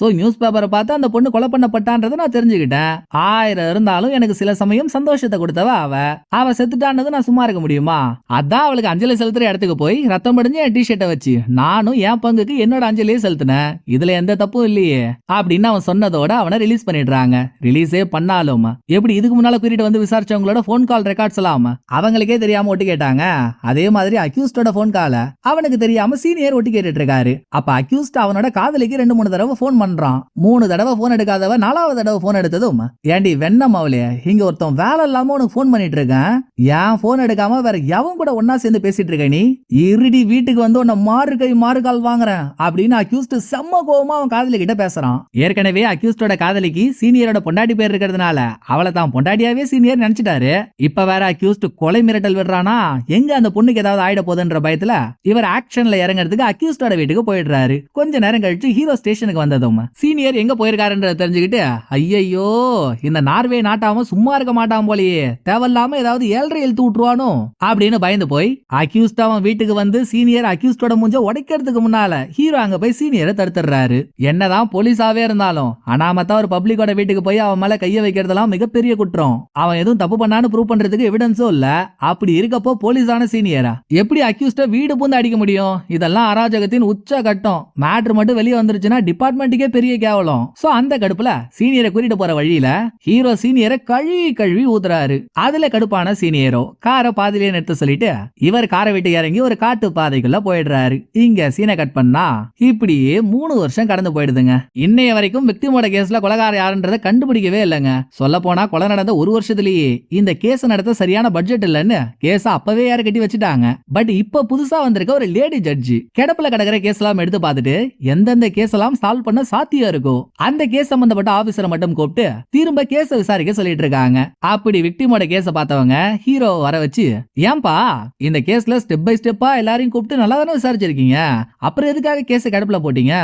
சோ நியூஸ் பேப்பரை பார்த்து அந்த பொண்ணு கொலை பண்ணப்பட்டான்றதை நான் தெரிஞ்சுக்கிட்டேன். ஆயிரம் இருந்தாலும் எனக்கு சில சமயம் சந்தோஷத்தை கொடுத்தவ அவ. அவ செத்துட்டான்னது நான் சும்மா இருக்க முடியுமா? அதான் அவளுக்கு அஞ்சலி செலுத்துற இடத்துக்கு போய் ரத்தம் படிஞ்சு என் டிஷர்ட்டை வச்சு நானும் என் பங்குக்கு என்னோட அஞ்சலியை செலுத்தினேன். இதுல எந்த தப்பும் இல்லையே. அப்படின்னு அவன் சொன்னதோட அவனை ரிலீஸ் பண்ணிடுறாங்க. ரிலீஸே பண்ணாலும்? எப்படி இதுக்கு முன்னால கூட்டிட்டு வந்து விசாரிச்சவங்களோட ஃபோன் கால் ரெக்கார்ட்ஸ் எல்லாம் அவங்களுக்கே தெரியாம ஒட்டு கேட்டாங்க. அதே மாதிரி அக்யூஸ்டோட ஃபோன் கால அவனுக்கு தெரியாம சீனியர் ஒட்டு கேட்டுட்டு இருக்காரு அப்ப அக்யூஸ்ட் அவனோட காதலிக்கு ரெண்டு மூணு தடவை ஃபோன் பண்றான். மூணு தடவை ஃபோன் எடுக்காதவ நாலாவது தடவை ஃபோன் எடுத்ததும் ஏண்டி வெண்ணம் அவளே இங்க ஒருத்தன் வேலை இல்லாம உனக்கு ஃபோன் பண்ணிட்டு இருக்கேன் ஏன் ஃபோன் எடுக்காம வேற எவன் கூட ஒன்னா சேர்ந்து பேசிட்டு இருக்க நீ? இருடி வீட்டுக்கு வந்து உன்னை மாறு கை மாறு கால் வாங்குறேன். அப்படின்னு அக்யூஸ்ட் செம்ம கோவமா அவன் காதலி கிட்ட பேசுறோம். ஏற்கனவே அக்யூஸ்டோட காதலிக்கு சீனியரோட பொண்டாட்டி பேர் இருக்கிறதுனால அவளை தான் பொண்டாட்டியாவே சீனியர் நினைச்சிட்டாரு. இப்ப வேற அக்யூஸ்ட் கொலை மிரட்டல் விடுறானா? எங்க அந்த பொண்ணுக்கு ஏதாவது ஆயிட போதுன்ற பயத்துல இவர் ஆக்ஷன்ல இறங்குறதுக்கு அக்யூஸ்டோட வீட்டுக்கு போயிடுறாரு. கொஞ்ச நேரம் கழிச்சு ஹீரோ ஸ்டேஷனுக்கு வந்ததும் சீனியர் எங்க போயிருக்காருன்றத தெரிஞ்சுக்கிட்டு ஐயையோ இந்த நார்வே நாட்டாம சும்மா இருக்க மாட்டான் போலயே. தேவையில்லாம ஏதாவது ஏழரை எழுத்து விட்டுருவானோ? அப்படின்னு பயந்து போய் அக்யூஸ்ட் அவன் வீட்டுக்கு வந்து சீனியர் அக்யூஸ்டோட மூஞ்ச உடைக்கிறதுக்கு முன்னால ஹீரோ அங்க போய் சீனியரை தடுத்துடுறாரு. என்னதான் போலீஸாவே இருந்தாலும் அனாமத்தா ஒரு பப்ளிக்கோட வீட்டுக்கு போய் அவன் மேல கைய வைக்கிறதெல்லாம் மிகப்பெரிய குற்றம். அவன் எதுவும் தப்பு பண்ணான்னு ப்ரூவ் பண்றதுக்கு எவிடன்ஸும் இல்ல. அப்படி இருக்கப்போ போலீஸான சீனியரா எப்படி அக்யூஸ்ட வீடு பூந்து அடிக்க முடியும்? இதெல்லாம் அராஜகத்தின் உச்ச கட்டம் மேட்ரு மட்டும் வெளியே வந்துருச்சுன்னா டிபார்ட்மெண்ட்டுக்கே பெரிய கேவலம். சோ அந்த கடுப்புல சீனியரை கூட்டிட்டு போற வழியில ஹீரோ சீனியரை கழுவி கழுவி ஊத்துறாரு. அதுல கடுப்பான சீனியரோ காரை பாதியிலே நிறுத்த சொல்லிட்டு இவர் காரை விட்டு இறங்கி ஒரு காட்டு பாதைக்குள்ள போயிடுறாரு. இங்க சீனை கட் பண்ணா இப்படியே மூணு வருஷம் கடந்து போயிடுதுங்க. இன்னைய வரைக்கும் விக்டிமோட கேஸ்ல கொலகாரம் யாருன்றத கண்டுபிடிக்கவே இல்லைங்க. சொல்ல போனா கொலை நடந்த ஒரு வருஷத்துலயே இந்த கேஸ் நடத்த சரியான பட்ஜெட் இல்லைன்னு கேஸ அப்பவே யாரு கட்டி வச்சுட்டாங்க. பட் இப்ப புதுசா வந்திருக்க ஒரு லேடி ஜட்ஜி கிடப்புல கிடக்கிற கேஸ் எல்லாம் எடுத்து பார்த்துட்டு எந்தெந்த கேஸ் எல்லாம் சால்வ் பண்ண சாத்தியம் இருக்கும் அந்த கேஸ் சம்பந்தப்பட்ட ஆபீசரை மட்டும் கூப்பிட்டு திரும்ப கேஸ விசாரிக்க சொல்லிட்டு இருக்காங்க. அப்படி விக்டிமோட கேஸ பார்த்தவங்க ஹீரோ வர வச்சு ஏன்பா இந்த கேஸ்ல ஸ்டெப் பை ஸ்டெப்பா எல்லாரையும் கூப்பிட்டு நல்லா தானே விசாரிச்சிருக்கீங்க? அப்புறம் எதுக்காக கேஸ் கடப்புல போட்டீங்க?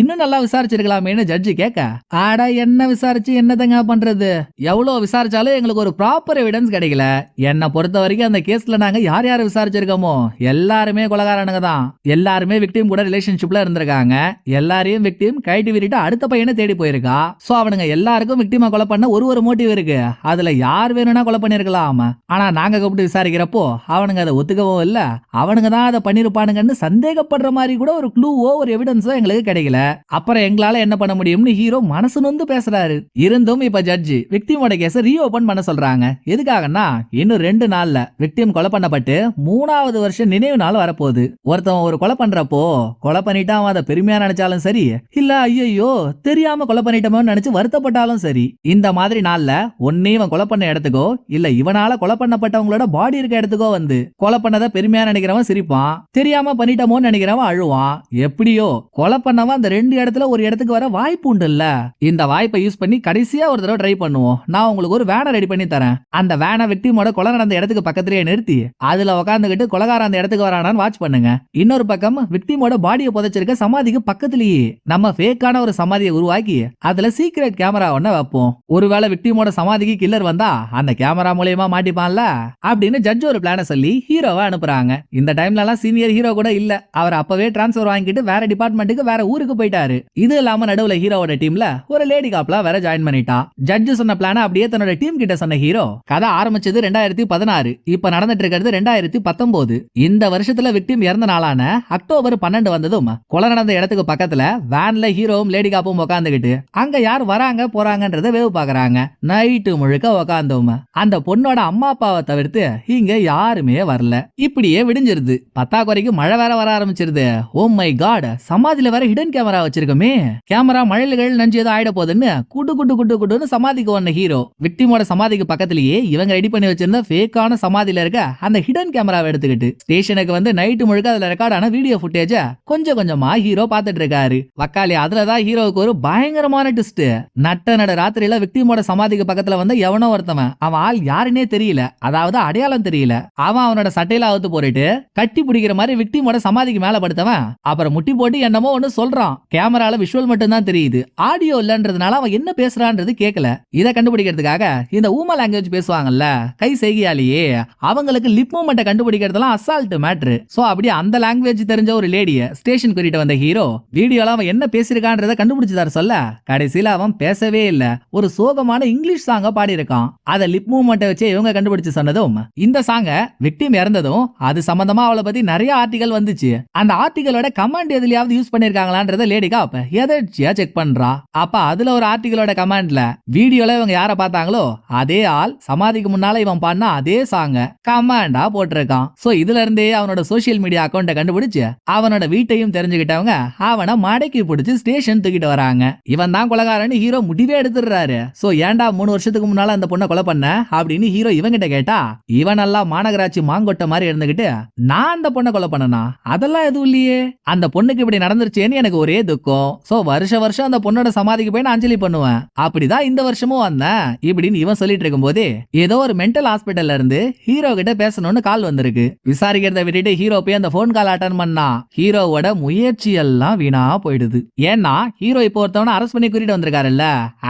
இன்னும் நல்லா விசாரிச்சிருக்கலாமேன்னு ஜட்ஜி கேட்க ஆடா என்ன விசாரிச்சு என்னதங்க பண்றது? எவ்வளவு விசாரிச்சாலும் எங்களுக்கு ஒரு ப்ராப்பர் எவிடன்ஸ் கிடைக்கல. என்னை பொறுத்த வரைக்கும் அந்த கேஸ்ல நாங்க யார் யார் விசாரிச்சிருக்கோமோ எல்லாருமே கொலகாரனுங்க தான். எல்லாருமே விக்டிம் கூட ரிலேஷன்ஷிப்ல இருந்திருக்காங்க. எல்லாரையும் விக்டிம் கைட்டு விரிட்டு அடுத்த பையனை தேடி போயிருக்கா. சோ அவனுங்க எல்லாருக்கும் விக்டிமா கொலை பண்ண ஒரு ஒரு மோட்டிவ் இருக்கு. அதுல யார் வேணும்னா கொலை பண்ணிருக்கலாம். ஆனா நாங்க கூப்பிட்டு விசாரிக்கிறப்போ அவனுங்க அதை ஒத்துக்கவும் இல்ல. அவனுங்க தான் அதை பண்ணிருப்பானுங்கன்னு சந்தேகப்படுற மாதிரி கூட ஒரு க்ளூவோ ஒரு எவிடன்ஸோ எங்களுக்கு கிடைக்கல. அப்புறம் எங்களால என்ன பண்ண முடியும்னு ஹீரோ மனசு நொந்து பேசுறாரு. இருந்தும் இப்ப ஜட்ஜி விக்டிமோட கேஸ ரீஓபன் பண்ண சொல்றாங்க. எதுக்காகனா இன்னும் ரெண்டு நாள்ல விக்டிம் கொலை பண்ணப்பட்டு மூணாவது வருஷம் நினைவு நாள் வரப்போகுது. ஒருத்தவன் ஒரு கொலை பண்றப்போ கொலை பண்ணிட்டா அவன் அதை பெருமையா நினைச்சாலும் சரி இல்ல ஐயோ தெரியாம கொலை பண்ணிட்டோமோன்னு நினைச்சு வருத்தப்பட்டாலும் சரி இந்த மாதிரி நாள்ல ஒன்னே இவன் கொலை பண்ண இடத்துக்கோ இல்ல இவனால கொலை பண்ணப்பட்டவங்களோட பாடி இருக்க இடத்துக்கோ வந்து கொலை பண்ணதை பெருமையா நினைக்கிறவன் சிரிப்பான் தெரியாம பண்ணிட்டோமோன்னு நினைக்கிறவன் அழுவான். எப்படியோ கொலை பண்ணவன் அந்த ரெண்டு இடத்துல ஒரு இடத்துக்கு வர வாய்ப்பு உண்டு இல்ல இந்த வாய்ப்பை யூஸ் பண்ணி கடைசியா ஒரு தடவை ட்ரை பண்ணுவோம். நான் உங்களுக்கு ஒரு வேனை ரெடி பண்ணி தரேன். அந்த வேனை விக்டிமோட கொலை நடந்த இடத்துக்கு பக்கத்திலேயே நிறுத்தி அதுல உட்காந்துக்கிட்டு கொலகார அந்த இடத்துக்கு வரானான்னு வாட்ச் பண்ணுங்க. இன்னொரு பக்கம் விக்டிமோட பாடியை புதைச்சிருக்க சமாதிக்கு பக்கத்திலேயே நம்ம ஃபேக்கான ஒரு சமாதியை உருவாக்கி அதுல சீக்ரெட் கேமரா ஒண்ண வைப்போம். ஒருவேளை விக்டிமோட சமாதிக்கு கில்லர் வந்தா அந்த கேமரா மூலியமா மாட்டிப்பான்ல? அப்படின்னு ஜட்ஜ் ஒரு பிளான சொல்லி ஹீரோவை அனுப்புறாங்க. இந்த டைம்ல எல்லாம் சீனியர் ஹீரோ கூட இல்ல. அவர் அப்பவே டிரான்ஸ்பர் வாங்கிட்டு வேற டிபார்ட்மெண்ட்டுக்கு வேற ஊருக்கு போயிட்டாரு. இது இல்லாம நடுவுல ஹீரோவோட டீம்ல ஒரு லேடி காப்லா வேற ஜாயின் பண்ணிட்டா. ஜட்ஜ் சொன்ன பிளான அப்படியே தன்னோட டீம் கிட்ட சொன்ன ஹீரோ கதை ஆரம்பிச்சது ரெண்டாயிரத்தி பதினாறு இப்ப நடந்துட்டு இருக்கிறது ரெண்டாயிரத்தி பத்தொன்பது இந்த வருஷத்துல விக்டிம் இறந்த நாளான அக்டோபர் பன்னெண்டு வந்ததும் கொலை நடந்த இடத்துக்கு பக்கத்துல வேன்ல ஹீரோவும் லேடி காப்பும் உட்காந்துக்கிட்டு அங்க யார் வராங்க போறாங்கன்றத வேவு பாக்குறாங்க. நைட்டு முழுக்க உட்காந்தோம் அந்த பொண்ணோட அம்மா அப்பாவை தவிர்த்து இங்க யாருமே வரல. இப்படியே விடிஞ்சிருது. பத்தாக்குறைக்கு மழை வேற வர ஆரம்பிச்சிருது. ஓ மை காட் சமாதியில வேற ஹிடன் கேமரா வச்சிருக்கோமே. கேமரா மழைகள் நஞ்சு ஏதோ ஆயிட போகுதுன்னு குட்டு குட்டு குட்டு குட்டுன்னு சமாதிக்கு வந்த ஹீரோ. விக்டிமோட சமாதிக்கு பக்கத்திலேயே இவங்க ரெடி பண்ணி வச்சிருந்த ஃபேக்கான சமாதியில இருக்க அந்த ஹிடன் கேமராவை எடுத்துக்கிட்டு ஸ்டேஷனுக்கு வந்து நைட்டு முழுக்க அதுல ரெக்கார்டான வீடியோ ஃபுட்டேஜ கொஞ்சம் கொஞ்சமா ஹீரோ பார்த்துட்டு இருக்காரு. வக்காலி அதுலதான் ஹீரோவுக்கு ஒரு பயங்கரமான ட்விஸ்ட் நட்ட நட ராத்திரியில விக்டிமோட சமாதிக்கு பக்கத்துல வந்து எவனோ ஒருத்தவன் அவன் ஆள் யாருன்னே தெரியல. அதாவது அடையாளம் தெரியல. அவன் அவனோட சட்டையில அவுத்து போட்டுட்டு கட்டி பிடிக்கிற மாதிரி விக்டிமோட சமாதிக்கு மேல படுத்தவன் அப்புறம் முட்டி போட்டு என்னமோ ஒன்னு சொல்றான். கேமரால விஷுவல் மட்டும்தான் தெரியுது. ஆடியோ இல்லைன்றதுனால அவன் என்ன பேசுறான்றது கேட்கல இதை கண்டுபிடிக்கிறதுக்காக இந்த ஊம லாங்குவேஜ் பேசுவாங்கல்ல கை செய்கையாலேயே அவங்களுக்கு லிப் மூமெண்ட்டை கண்டுபிடிக்கிறதுலாம் அசால்ட் மேட்ரு சோ அப்படி அந்த லாங்குவேஜ் தெரிஞ்ச ஒரு லேடிய ஸ்டேஷன் கூட்டிட்டு வந்த ஹீரோ வீடியோல அவன் என்ன பேசியிருக்கான்றத கண்டுபிடிச்சு தர சொல்ல. கடைசியில அவன் பேசவே இல்ல. ஒரு சோகமான இங்கிலீஷ் சாங்க பாடி இருக்கான் லிப் மூமெண்ட்டை வச்சு இவங்க கண்டுபிடிச்சு சொன்னதும் இந்த சாங்க விக்டிம் இறந்ததும் அது சம்பந்தமா அவளை பத்தி நிறைய ஆர்டிகல் வந்துச்சு. அந்த ஆர்டிகளோட கமெண்ட் எதுலையாவது யூஸ் பண்ணிருக்காங்களான்றத லேடிகா அப்ப எதர்ச்சியா செக் பண்றா? அப்ப அதுல ஒரு ஆர்டிகளோட கமெண்ட்ல வீடியோல இவங்க யார பார்த்தாங்களோ அதே ஆள் சமாதிக்கு முன்னால இவன் பண்ண அதே சாங்க கமாண்டா போட்டிருக்கான். சோ இதுல இருந்தே அவனோட சோஷியல் மீடியா அக்கௌண்ட்டை கண்டுபிடிச்சு அவனோட வீட்டையும் தெரிஞ்சுக்கிட்டவங்க அவனை மடக்கி பிடிச்சு ஸ்டேஷன் தூக்கிட்டு வராங்க. இவன் தான் கொலகாரன்னு ஹீரோ முடிவே எடுத்துடுறாரு. சோ ஏன்டா மூணு வருஷத்துக்கு முன்னால அந்த பொண்ணை கொலை பண்ண? அப்படின்னு ஹீரோ இவங்கிட்ட கேட்டா இவன் நல்லா மாநகராட்சி மாங்கொட்டை மாதிரி இருந்துகிட்டு நான் அந்த பொண்ணை கொலை பண்ணனா? அதெல்லாம் எதுவும் இல்லையே. அந்த பொண்ணுக்கு இப்படி நடந்துருச்சேன்னு எனக்கு ஒரே துக்கம். சோ வருஷ வருஷம் அந்த பொண்ணோட சமாதிக்கு போய் நான் அஞ்சலி பண்ணுவேன். அப்படிதான் இந்த வருஷமும் வந்தேன் இப்படின்னு இவன் சொல்லிட்டு இருக்கும் போதே ஏதோ ஒரு மென்டல் ஹாஸ்பிட்டல்ல இருந்து ஹீரோ கிட்ட பேசணும்னு கால் வந்திருக்கு. விசாரிக்கிறத விட்டுட்டு ஹீரோ போய் அந்த போன் கால் அட்டன் பண்ணா ஹீரோவோட முயற்சி எல்லாம் வீணா போயிடுது. ஏன்னா ஹீரோ இப்போ ஒருத்தவன அரெஸ்ட் பண்ணி கூட்டிட்டு வந்திருக்காருல்ல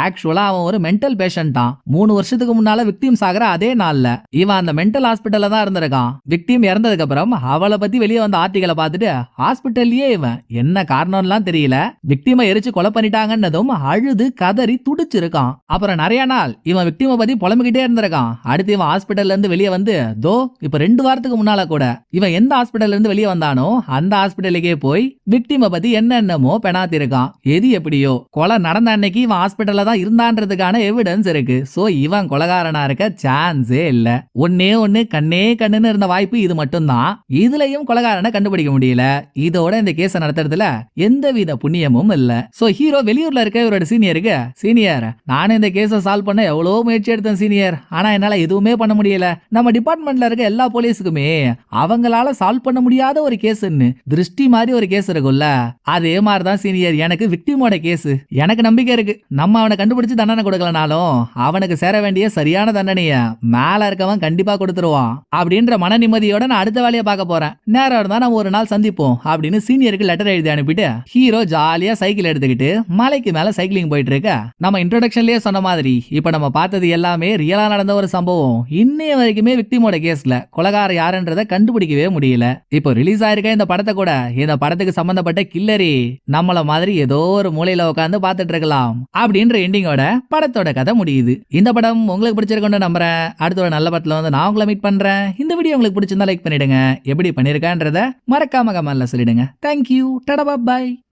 ஆக்சுவலா அவன் ஒரு மென்டல் பேஷண்டா மூணு வருஷத்துக்கு முன்னால விக்டீம் சாகுற அதே நாள்ல இவன் அந்த மென்டல் ஹாஸ்பிட்டல்ல தான் இருந்திருக்கான். விக்டிம் இறந்ததுக்கு அப்புறம் அவளை பத்தி வெளியே வந்த ஆர்டிகளை பார்த்துட்டு ஹாஸ்பிட்டல்லயே இவன். என்ன காரணம்லாம் தெரியல. விக்டிமை எரிச்சு கொலை பண்ணிட்டாங்கன்னதும் அழுது கதறி துடிச்சிருக்கான். அப்புறம் நிறைய நாள் இவன் விக்டிம பத்தி புலம்பிக்கிட்டே இருந்திருக்கான். அடுத்து இவன் ஹாஸ்பிட்டல்ல இருந்து வெளியே வந்து தோ இப்ப ரெண்டு வாரத்துக்கு முன்னால கூட இவன் எந்த ஹாஸ்பிட்டல்ல இருந்து வெளியே வந்தானோ அந்த ஹாஸ்பிட்டலுக்கே போய் விக்டிம பத்தி என்னென்னமோ பெணாத்தி இருக்கான் எது எப்படியோ கொலை நடந்த அன்னைக்கு இவன் ஹாஸ்பிட்டல்ல தான் இருந்தான்றதுக்கான எவிடன்ஸ் இருக்கு. சோ இவன் கொலகாரனா இருக்க சான்ஸே இல்ல. ஒன்னே ஒண்ணு கண்ணே கண்ணுன்னு இருந்த வாய்ப்பு இது மட்டும்தான். இதுலயும் கொலகாரனை கண்டுபிடிக்க முடியல. இதோட இந்த கேஸை நடத்துறதுல எந்தவித புண்ணியமும் இல்ல. சோ ஹீரோ வெளியூர்ல இருக்க இவரோட சீனியருக்கு சீனியர் நானும் இந்த கேஸை சால்வ் பண்ண எவ்வளவு முயற்சி எடுத்தேன் சீனியர் ஆனா என்னால எதுவுமே பண்ண முடியல. நம்ம டிபார்ட்மெண்ட்ல இருக்க எல்லா போலீஸுக்குமே அவங்களால சால்வ் பண்ண முடியாத ஒரு கேஸ்ன்னு திருஷ்டி மாதிரி ஒரு கேஸ் இருக்கும்ல. அதே மாதிரி தான் சீனியர் எனக்கு விக்டிமோட கேஸ் எனக்கு நம்பிக்கை இருக்கு. நம்ம அவனை கண்டுபிடிச்சு தண்டனை கொடுக்கலனாலும் அவனுக்கு சேர வேண்டிய சரியான தண்டனைய மேல இருக்கவன் கண்டிப்பா கொடுத்துருவான். அப்படின்ற மன நிம்மதியோட நான் அடுத்த வேலையை பார்க்க போறேன். நேரம் இருந்தா நம்ம ஒரு நாள் சந்திப்போம் அப்படின்னு சீனியருக்கு லெட்டர் எழுதி அனுப்பிட்டு ஹீரோ ஜாலியா சைக்கிள் எடுத்துக்கிட்டு மலைக்கு மேல சைக்கிளிங் போயிட்டு இருக்க நம்ம இன்ட்ரோடக்ஷன்லயே சொன்ன மாதிரி இப்ப நம்ம பார்த்தது எல்லாமே ரியலா நடந்த ஒரு சம்பவம். இன்னைய வரைக்குமே விக்டிமோட கேஸ்ல கொலகார யாருன்றத கண்டுபிடிக்கவே முடியல. இப்போ ரிலீஸ் ஆயிருக்க இந்த படத்தை கூட இந்த படத்துக்கு சம்பந்தப்பட்ட கில்லரி நம்மள மாதிரி ஏதோ ஒரு மூலையில உட்காந்து பார்த்துட்டு இருக்கலாம் அப்படின்ற எண்டிங்கோட படத்தோட கதை முடியுது. இந்த படம் உங்களுக்கு பிடிச்சிருக்குன்னு நம்புறேன். அடுத்த ஒரு நல்ல படத்துல வந்து நான் உங்களை மீட் பண்றேன். இந்த வீடியோ உங்களுக்கு பிடிச்சிருந்தா லைக் பண்ணிடுங்க. எப்படி பண்ணிருக்கான்றத மறக்காம கமெண்ட்ல சொல்லிடுங்க. தேங்க்யூ டடபா பாய்